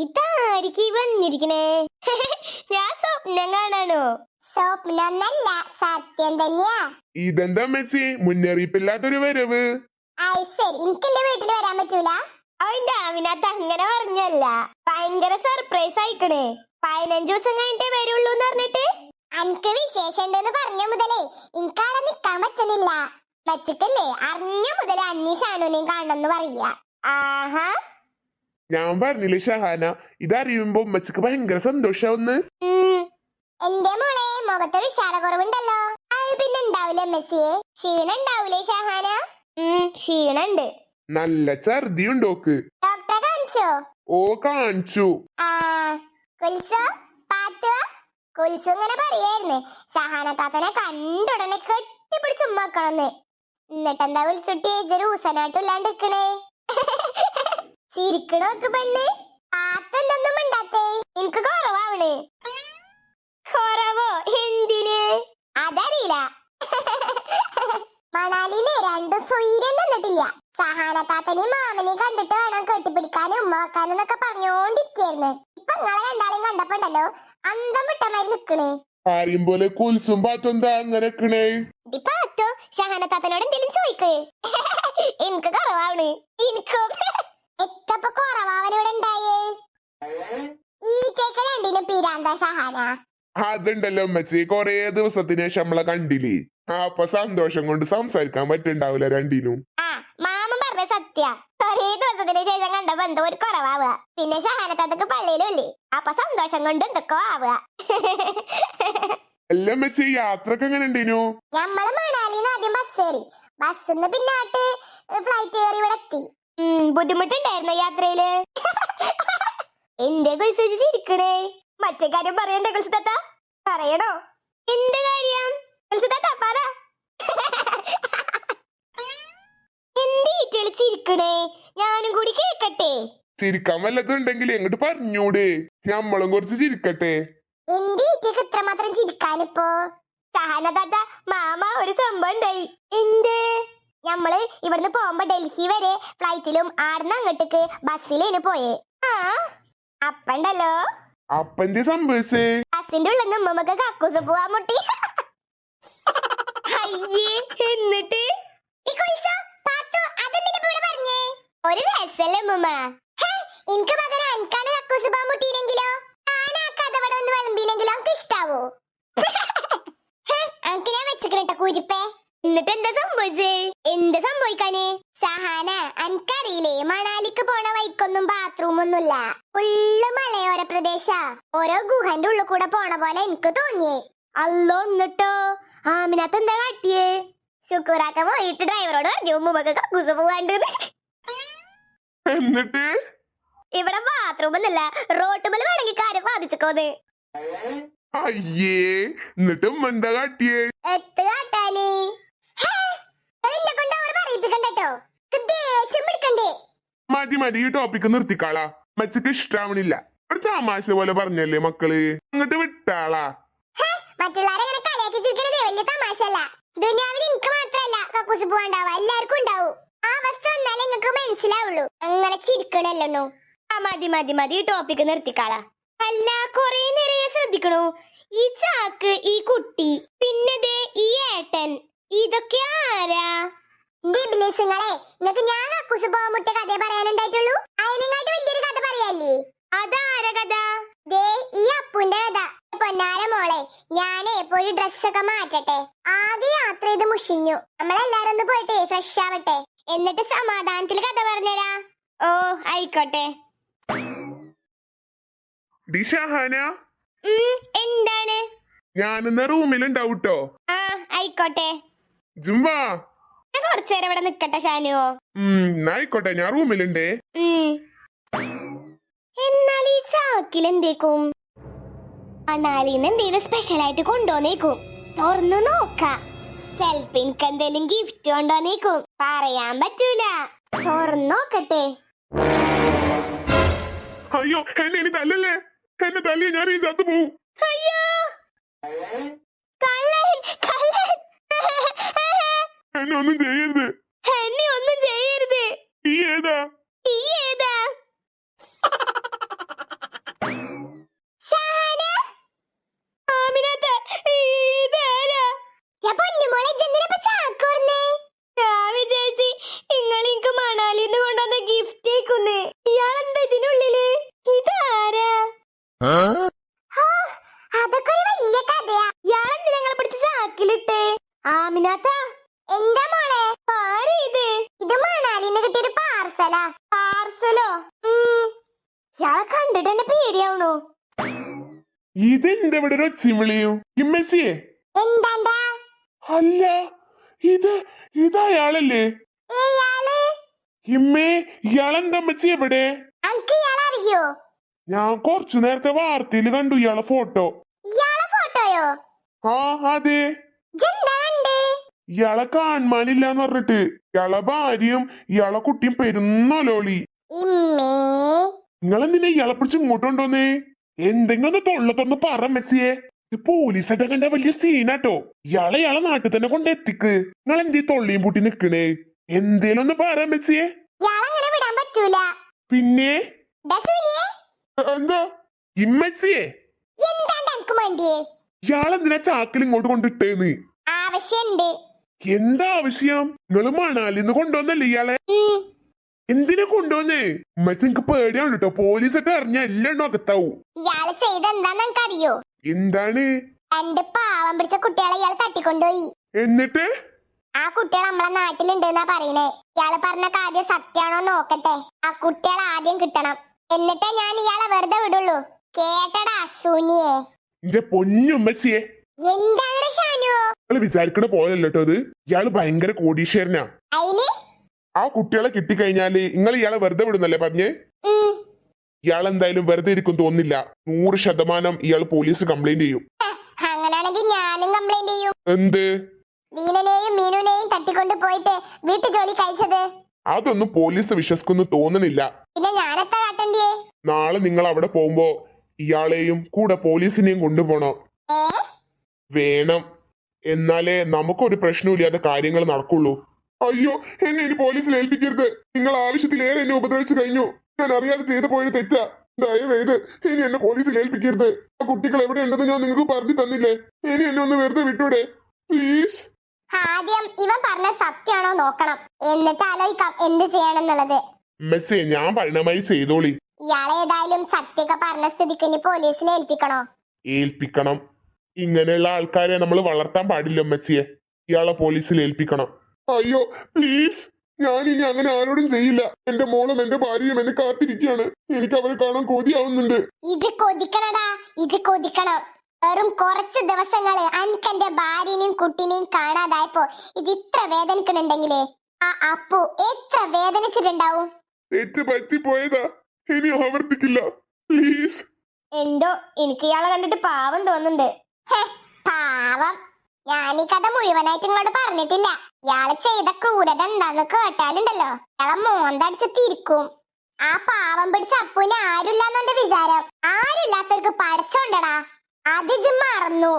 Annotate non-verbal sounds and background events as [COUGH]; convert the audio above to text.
ഇതായിരിക്കും വന്നിരിക്കണേ [LAUGHS] ഞാൻ സ്വപ്നം കാണാണോ? സ്വപ്നന്നല്ല സത്യം തന്നെയാ. ഇതെന്താ മെസ്സി? മുന്നറിയിപ്പില്ലാത്തൊരു വരവ്. ശരി എനിക്ക് എന്റെ വീട്ടിൽ വരാൻ പറ്റൂല. അവന്റെ അമിനത്ത് അങ്ങനെ പറഞ്ഞല്ല. ഭയങ്കര സർപ്രൈസ് ആയിക്കണേ. പതിനഞ്ചു ദിവസം കഴിഞ്ഞിട്ടേ വരുള്ളൂ എന്ന് പറഞ്ഞിട്ട്. അനക്ക് വിശേഷം ഉണ്ടെന്ന് പറഞ്ഞ മുതലേ എനിക്കവിടെ നിക്കാൻ പറ്റുന്നില്ല. പറ്റത്തില്ലേ അറിഞ്ഞ മുതലേ അന്വേഷാണുനെയും കാണണമെന്ന് പറയാ ആഹാ. ഞാൻ പറഞ്ഞില്ലേ ഷഹാന? ഇതറിയുമ്പോ ഉമ്മച്ചക്ക് ഭയങ്കര സന്തോഷാവുന്ന്. എന്റെ മോളെ മുഖത്തൊരു ഉഷാരക്കുറവുണ്ടല്ലോ അത് പിന്നെ ഉണ്ടാവില്ലേ മെസ്സിയെ ക്ഷീണം ഉണ്ടാവില്ലേ ഷഹാന ക്ഷീണുണ്ട്. നല്ല ഛർദിയുണ്ടോക്ക് ഡോക്ടറെ കാണിച്ചോ? ഓ കാണിച്ചു. ആ കുൽസോ പാത്തുവ? കുൽസു ഇങ്ങനെ പറയായിരുന്നു. ഷഹാന താത്തനെ കണ്ടുടനെ കെട്ടിപ്പിടിച്ച് ഉമ്മാക്കണമെന്ന് എന്നിട്ടെന്താ വിളിച്ചിട്ട് ഇതൊരു ഊസനായിട്ടുള്ളാണ്ട് നിക്കണേ. [LAUGHS] ചിരിക്കണോക്ക് പെണ്ണ്. ആത്തെന്തൊന്നും മിണ്ടാത്തേ? എനിക്ക് കുറവാവണ്. കുറവോ? എന്തിന്? അതറിയില്ല. മണാലിന്ന് രണ്ട് സ്വൈര്യം തന്നിട്ടില്ല. സഹാനത്താത്തനെയും മാമനെയും കണ്ടിട്ട് വേണം കെട്ടിപ്പിടിക്കാനും ഉമ്മ വെക്കാനും എന്നൊക്കെ പറഞ്ഞോണ്ടിരിക്കായിരുന്നു. ഇപ്പൊ നിങ്ങളെ രണ്ടാളെയും കണ്ടപ്പോണ്ടല്ലോ അന്തം വിട്ടമാരി നിക്കണേ. ആരെയും പോലെ കുൽസും പാത്തും എന്താ അങ്ങനെ നിക്കണേ? ഇപ്പൊ അത്തോ ഷഹാനത്താത്തനോട് എന്തെങ്കിലും ചോദിക്ക്. എനിക്ക് കുറവാണ് എനിക്കും എത്തപ്പോ കുറവാവനിവിടെ ഉണ്ടായേ ഈ കേക്ക് രണ്ടിനും പിരാന്ത ഷഹാന അതുണ്ടല്ലോ ഉമ്മച്ചി. കൊറേ ദിവസത്തിന് ശേഷം നമ്മളെ കണ്ടില്ലേ? ആ അപ്പൊ സന്തോഷം കൊണ്ട് സംസാരിക്കാൻ പറ്റുണ്ടാവില്ല രണ്ടിനും. ആ മാമൻ പറഞ്ഞ സത്യ. ഒരേ ദിവസത്തിന് ശേഷം ഒരു കുറവാവുക. പിന്നെ പള്ളിയിലും ഇല്ലേ അപ്പൊ സന്തോഷം കൊണ്ട് എന്തൊക്കെ ആവുക. അല്ല ഉമ്മച്ചി യാത്രയ്ക്ക് എങ്ങനെ ഉണ്ടേനു? മണാലിന്ന് ആദ്യം ബസ് കയറി. ബസ്സിന്ന് പിന്നാട്ട് ഫ്ലൈറ്റ് കയറി ഇവിടെ എത്തി. ബുദ്ധിമുട്ടുണ്ടായിരുന്നു യാത്രയിൽ? [LAUGHS] എന്റെ കുറിച്ച് ചിരിക്കണേ മറ്റേ കാര്യം പറയണ്ടേ കുൽസുതാത്ത? പറയണോ? എന്ത് കാര്യം? കുൽസുതാത്ത പറ. എന്തേ ഞാനും കൂടി കേക്കട്ടെ. ചിരിക്കാൻ വല്ലതുണ്ടെങ്കിൽ എങ്ങോട്ട് പറഞ്ഞൂടെ. നമ്മളും കുറച്ച് ചിരിക്കട്ടെ. എന്തേ ഇറ്റക്ക് ഇത്രമാത്രം ചിരിക്കാനിപ്പോ? സഹനദാത്ത മാമ ഒരു സംഭവം ഉണ്ടായി. എന്ത്? നമ്മൾ ഇവിടുന്ന് പോകുമ്പോ ഡൽഹി വരെ ഫ്ലൈറ്റിലും ആടുന്ന അങ്ങോട്ടേക്ക് ബസ്സിലേന് പോയേ. ആ അപ്പണ്ടല്ലോ. അപ്പന്റെ സംഭവിച്ചേ? പോവാൻ മുട്ടി. അയ്യേ എന്നിട്ട്? ഒരു രസല്ലേ എനിക്ക് പകരം ഒന്ന് ഇഷ്ടാവോ? ഞാൻ കുരിപ്പേ. എന്നിട്ട് എന്താ സംഭവിച്ചേ? എന്താ സംഭവിക്കാന്? സഹാന അനക്കറിയില്ലേ മണാലിക്ക് പോണ വൈക്കൊന്നും ബാത്റൂം ഒന്നുമില്ല. ഫുള്ള് മലയോര പ്രദേശ. ഓരോ ഗുഹന്റെ ഉള്ളിൽ കൂടെ പോണ പോലെ എനിക്ക് തോന്നിയേ. അല്ലോ എന്നിട്ടോ? ആമിനകത്ത് എന്താ കാട്ടിയേ? ശുക്കൂറാക്ക പോയിട്ട് ഡ്രൈവറോട് പറഞ്ഞു കക്കൂസ് പോവാണ്ട് എന്നിട്ട്? ഇവിടെ ബാത്റൂം ഒന്നല്ല റോട്ടുമ്മൽ വേണമെങ്കിൽ കാര്യം സാധിച്ചോന്ന് അയ്യേ എന്നിട്ട് എന്താ കാട്ടിയേ? എത്ത് കാട്ടാനേ? എന്നെ കൊണ്ട് അവർ പറയിപ്പിക്കണ്ടോ ദേഷ്യം പിടിക്കണ്ടേ മതി ഈ ടോപ്പിക്ക് നിർത്തിക്കാളാ. മച്ചക്ക് ഇഷ്ടാവണില്ല. ഒരു തമാശ പോലെ പറഞ്ഞല്ലേ മക്കൾ? അങ്ങോട്ട് വിട്ടാളാ. ഈ ടോപ്പിക്ക് നിർത്തിക്കാളാ. അല്ല കൊറേ നേരം ശ്രദ്ധിക്കണു. ഈ ചാക്ക് ഈ കുട്ടി പിന്നെ ഈ ഏട്ടൻ. ഇതൊക്കെ ആരാ? നിങ്ങളെ നിങ്ങക്ക് ഞാൻ കക്കൂസ് പോകാൻ മുട്ട കഥ പറയാനുണ്ടായിട്ടുള്ളൂ? അതിനെങ്ങാട്ട് വലിയൊരു കഥ പറയാല്ലേ? അതാര കഥ? ദേ ഈ അപ്പുന്റെ കഥ. പൊന്നാര മോളെ ഞാനേ പോയി ഡ്രസ്സൊക്കെ മാറ്റട്ടെ. ആകെ യാത്ര ചെയ്ത് മുഷിഞ്ഞു. നമ്മളെല്ലാരും ഒന്ന് പോയിട്ട് ഫ്രഷ് ആവട്ടെ. എന്നിട്ട് സമാധാനത്തിൽ കഥ പറഞ്ഞുതരാ ഓ ആയിക്കോട്ടെ. എന്താണ്? ഞാനിന്ന് റൂമിലുണ്ടാവൂട്ടോ ആ ആയിക്കോട്ടെ. ജുംവാ ഞാൻ കുറച്ചേരം ഇവിടെ നിക്കട്ടെ ഷാനു. ആയിക്കോട്ടെ ഞാൻ റൂമിലുണ്ടേ. എന്നാൽ ഈ ചാക്കിൽ എന്തേക്കും? മണാലിന്ന് എന്തെങ്കിലും സ്പെഷ്യൽ ആയിട്ട് കൊണ്ടുവന്നേക്കും. തുറന്നു നോക്കാം. ചെലപ്പോ എനിക്ക് എന്തെങ്കിലും ഗിഫ്റ്റ് കൊണ്ടുവന്നേക്കും. പറയാൻ പറ്റൂല. തുറന്നു നോക്കട്ടെ. അയ്യോ എന്നെ ഇനി തല്ലല്ലേ? എന്നെ തല്ലിയ ഞാൻ ഈ ചത്തു പോവും. അയ്യോ. എന്നെ ഒന്നും ചെയ്യരുത്. എന്നെ ഒന്നും ചെയ്യരുത്. ഏതാ ഏതാ ഹോ, അതൊക്കെ ഒരു വലിയ കഥയാ ഞാൻ ഞങ്ങളെ പിടിച്ച് ചാക്കിലിട്ട് ആമിനാത്ത എന്താ മോളെ ആര് ഇത് ഇത് മണാലിന്ന് കിട്ടിയൊരു പാർസലാ പാർസലോ ഇയാളെ കണ്ടിട്ട് എന്നെ പേടിയാവണു ഇതെന്താ ഇവിടെ ഒരു ഒച്ചിമിളിയും കിമ്മസിയെ എന്താണ്ടാ? അല്ല ഇത് ഇതയാളല്ലേ ഇയാൾ ഇമ്മേ ഇയാളെന്താ അമ്മച്ചി എവിടെ? അനക്ക് ഇയാളെ അറിയോ? ഞാൻ കൊറച്ചു നേരത്തെ വാർത്തയിൽ കണ്ടു ഇയാളെ ഫോട്ടോ. ഇയാളെ ഫോട്ടോയോ? ആ അതെ. ഇയാളെ കാണാനില്ലാന്ന് പറഞ്ഞിട്ട്. ഇയാളെ ഭാര്യയും ഇയാളെ കുട്ടിയും പെരുന്നോലോളി. ഇമ്മേ. നിങ്ങളെന്തിനാ ഇയാളെ പിടിച്ച് ഇങ്ങോട്ട് കൊണ്ടുവന്നേ എന്തെങ്കിലും തൊള്ളത്തൊന്ന് പറ മെസ്സിയെ. പോലീസായിട്ട് കണ്ട വലിയ സീനാട്ടോ. ഇയാളെ ഇയാളെ നാട്ടിൽ തന്നെ കൊണ്ട് എത്തിക്ക്. നിങ്ങൾ എന്തീ തൊള്ളിയും പൂട്ടി നിക്കണേ? എന്തേലും ഒന്ന് പറ മെസ്സിയെ. വിടാൻ പറ്റൂല? പിന്നെ? എന്താ? ഇമ്മച്ചിയെ ഇയാളെന്തിനാ ചാക്കിൽ ഇങ്ങോട്ട് കൊണ്ടിട്ടേന്ന്? ആവശ്യണ്ട്. എന്താ ആവശ്യം? നിങ്ങൾ മണാലിന്ന് കൊണ്ടുവന്നല്ലേ ഇയാളെ. എന്തിനാ കൊണ്ടുവന്നേ? ഉമ്മച്ചി എനിക്ക് പേടിയാണ് കേട്ടോ പോലീസൊക്കെ അറിഞ്ഞ എല്ലാം അകത്താവും. ഇയാൾ ചെയ്ത എന്താന്ന് എനിക്കറിയോ എന്താണ്? രണ്ട് പാവം പിടിച്ച കുട്ടികളെ ഇയാൾ തട്ടിക്കൊണ്ടുപോയി. എന്നിട്ട്? ആ കുട്ടികൾ നമ്മളെ നാട്ടിലുണ്ട് എന്നാ പറയണേ. ഇയാൾ പറഞ്ഞ കാര്യം സത്യാണോ നോക്കട്ടെ. ആ കുട്ടികൾ ആദ്യം കിട്ടണം. എന്നിട്ടേ ഞാൻ ഇയാളെ വെറുതെ വിടുള്ളൂ. കേട്ടടാ സുനിയെ. എന്റെ പൊന്നുമ്മച്ചിയെ എന്താണ് വിചാരിക്കണ പോലല്ലോ അത് ഇയാൾ ഭയങ്കര കോടീശ്വരനാ. അയിന് ആ കുട്ടികളെ കിട്ടിക്കഴിഞ്ഞാൽ നിങ്ങൾ ഇയാളെ വെറുതെ വിടുന്നല്ലേ പറഞ്ഞേ. ഇയാൾ എന്തായാലും വെറുതെ ഇരിക്കും തോന്നില്ല നൂറ് ശതമാനം ഇയാൾ പോലീസ് കംപ്ലൈന്റ് ചെയ്യും. അങ്ങനാണെങ്കിൽ ഞാനും കംപ്ലൈന്റ് ചെയ്യും. എന്ത്? ലീനനെയും മീനുനെയും തട്ടിക്കൊണ്ട് പോയിട്ട് വീട്ടു ജോലി കഴിച്ചത്? അതൊന്നും പോലീസ് വിശ്വസിക്കുന്നു തോന്നണില്ല പിന്നെ ഞാനെത്താ കാട്ടണ്ടിയേ? നാളെ നിങ്ങൾ അവിടെ പോകുമ്പോ ഇയാളെയും കൂടെ പോലീസിനെയും കൊണ്ടുപോണോ വേണം. എന്നാലേ നമുക്കൊരു പ്രശ്നമില്ലാതെ കാര്യങ്ങൾ നടക്കുള്ളൂ. അയ്യോ എന്നെ ഇനി പോലീസിൽ ഏൽപ്പിക്കരുത്. നിങ്ങൾ ആവശ്യത്തിലേറെ എന്നെ ഉപദ്രവിച്ചു കഴിഞ്ഞു. ഞാൻ അറിയാതെ ചെയ്തു പോയത് തെറ്റാ. ദയവേത് ഇനി എന്നെ പോലീസിൽ ഏൽപ്പിക്കരുത്. ആ കുട്ടികൾ എവിടെയുണ്ടെന്ന് ഞാൻ നിങ്ങൾക്ക് പറഞ്ഞു തന്നില്ലേ? ഇനി എന്നെ ഒന്ന് വെറുതെ വിട്ടൂടെ? പ്ലീസ്. ആദ്യം ഇവൻ പറഞ്ഞ സത്യാണോ നോക്കണം. എന്നിട്ട് ആലോചിക്കാം എന്ത് ചെയ്യണം എന്നുള്ളത് മെസ്സേ ഞാൻ പരിണമായി ചെയ്തോളി. ഇയാളെ ഏതായാലും സത്യൊക്കെ പറഞ്ഞ സ്ഥിതിക്ക് ഇനി പോലീസിൽ ഏൽപ്പിക്കണോ? ഏൽപ്പിക്കണം. ഇങ്ങനെയുള്ള ആൾക്കാരെ നമ്മൾ വളർത്താൻ പാടില്ല മെസ്സിയെ. ഇയാളെ പോലീസിൽ ഏൽപ്പിക്കണം. അയ്യോ പ്ലീസ് ഞാൻ ഇനി അങ്ങനെ ആരോടും ചെയ്യില്ല. എന്റെ മോളും എന്റെ ഭാര്യയും എന്നെ കാത്തിരിക്കുകയാണ്. എനിക്ക് അവരെ കാണാൻ കൊതിയാവുന്നുണ്ട്. ഇത് കൊതിക്കണടാ. ഇത് കൊതിക്കണം. വെറും കുറച്ച് ദിവസങ്ങൾ അനക്കെന്റെ ഭാര്യനെയും കുട്ടിനെയും കാണാതായപ്പോ ഇത് ഇത്ര വേദനിക്കണുണ്ടെങ്കിലേ? ആ അപ്പു എത്ര വേദനിച്ചിട്ടുണ്ടാവും? തെറ്റ് പറ്റിപ്പോയതാ. ഇനി ആവർത്തിക്കില്ല. പ്ലീസ് എന്തോ എനിക്ക് ഇയാളെ കണ്ടിട്ട് പാവം തോന്നുന്നുണ്ട്. പാവം. ഞാൻ ഈ കഥ മുഴുവനായിട്ട് ഇങ്ങോട്ട് പറഞ്ഞിട്ടില്ല. ഇയാൾ ചെയ്ത ക്രൂരത എന്താന്ന് കേട്ടാലുണ്ടല്ലോ. ഇയാളെ മോന്തടിച്ച് തിരിക്കും. ആ പാവം പിടിച്ച അപ്പുവിന് ആരുമില്ലാന്നുണ്ട് വിചാരം. ആരുമില്ലാത്തവർക്ക് പടച്ചോണ്ടടാ അത് മറന്നു.